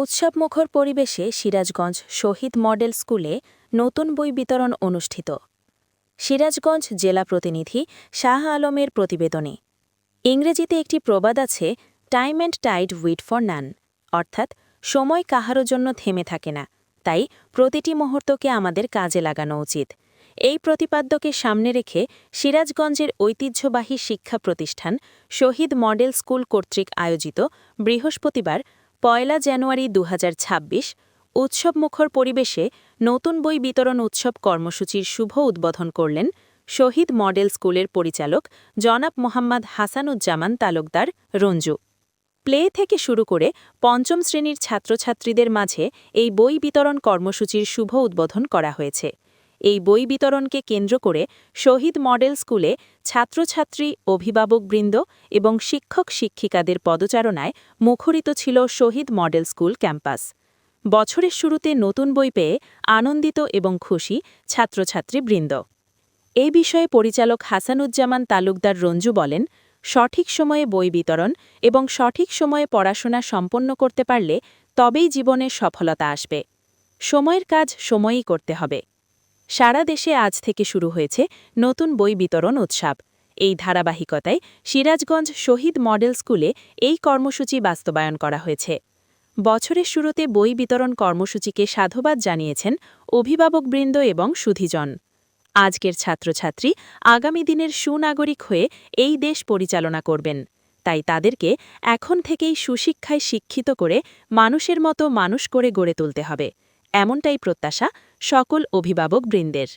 উৎসবমুখর পরিবেশে সিরাজগঞ্জ শহীদ মডেল স্কুলে নতুন বই বিতরণ অনুষ্ঠিত। সিরাজগঞ্জ জেলা প্রতিনিধি শাহ আলমের প্রতিবেদনে। ইংরেজিতে একটি প্রবাদ আছে time and tide wait for none অর্থাৎ, সময় কাহারও জন্য থেমে থাকে না। তাই প্রতিটি মুহূর্তকে আমাদের কাজে লাগানো উচিত। এই প্রতিপাদ্যকে সামনে রেখে সিরাজগঞ্জের ঐতিহ্যবাহী শিক্ষা প্রতিষ্ঠান শহীদ মডেল স্কুল কর্তৃক আয়োজিত বৃহস্পতিবার পয়লা জানুয়ারি দুহাজার ছাব্বিশ উৎসবমুখর পরিবেশে নতুন বই বিতরণ উৎসব কর্মসূচির শুভ উদ্বোধন করলেন শহীদ মডেল স্কুলের পরিচালক জনাব মোহাম্মদ হাসানুজ্জামান তালুকদার রঞ্জু। প্লে থেকে শুরু করে পঞ্চম শ্রেণির ছাত্রছাত্রীদের মাঝে এই বই বিতরণ কর্মসূচির শুভ উদ্বোধন করা হয়েছে। এই বই বিতরণকে কেন্দ্র করে শহীদ মডেল স্কুলে ছাত্রছাত্রী অভিভাবকবৃন্দ এবং শিক্ষক শিক্ষিকাদের পদচারণায় মুখরিত ছিল শহীদ মডেল স্কুল ক্যাম্পাস। বছরের শুরুতে নতুন বই পেয়ে আনন্দিত এবং খুশি ছাত্রছাত্রীবৃন্দ এ বিষয়ে পরিচালক হাসানুজ্জামান তালুকদার রঞ্জু বলেন, সঠিক সময়ে বই বিতরণ এবং সঠিক সময়ে পড়াশোনা সম্পন্ন করতে পারলে তবেই জীবনে সফলতা আসবে। সময়ের কাজ সময়ই করতে হবে। সারা দেশে আজ থেকে শুরু হয়েছে নতুন বই বিতরণ উৎসব। এই ধারাবাহিকতায় সিরাজগঞ্জ শহীদ মডেল স্কুলে এই কর্মসূচি বাস্তবায়ন করা হয়েছে। বছরের শুরুতে বই বিতরণ কর্মসূচিকে সাধুবাদ জানিয়েছেন অভিভাবকবৃন্দ এবং সুধীজন। আজকের ছাত্রছাত্রী আগামী দিনের সুনাগরিক হয়ে এই দেশ পরিচালনা করবেন। তাই তাদেরকে এখন থেকেই সুশিক্ষায় শিক্ষিত করে মানুষের মতো মানুষ করে গড়ে তুলতে হবে। এমনটাই প্রত্যাশা সকল অভিভাবক বৃন্দের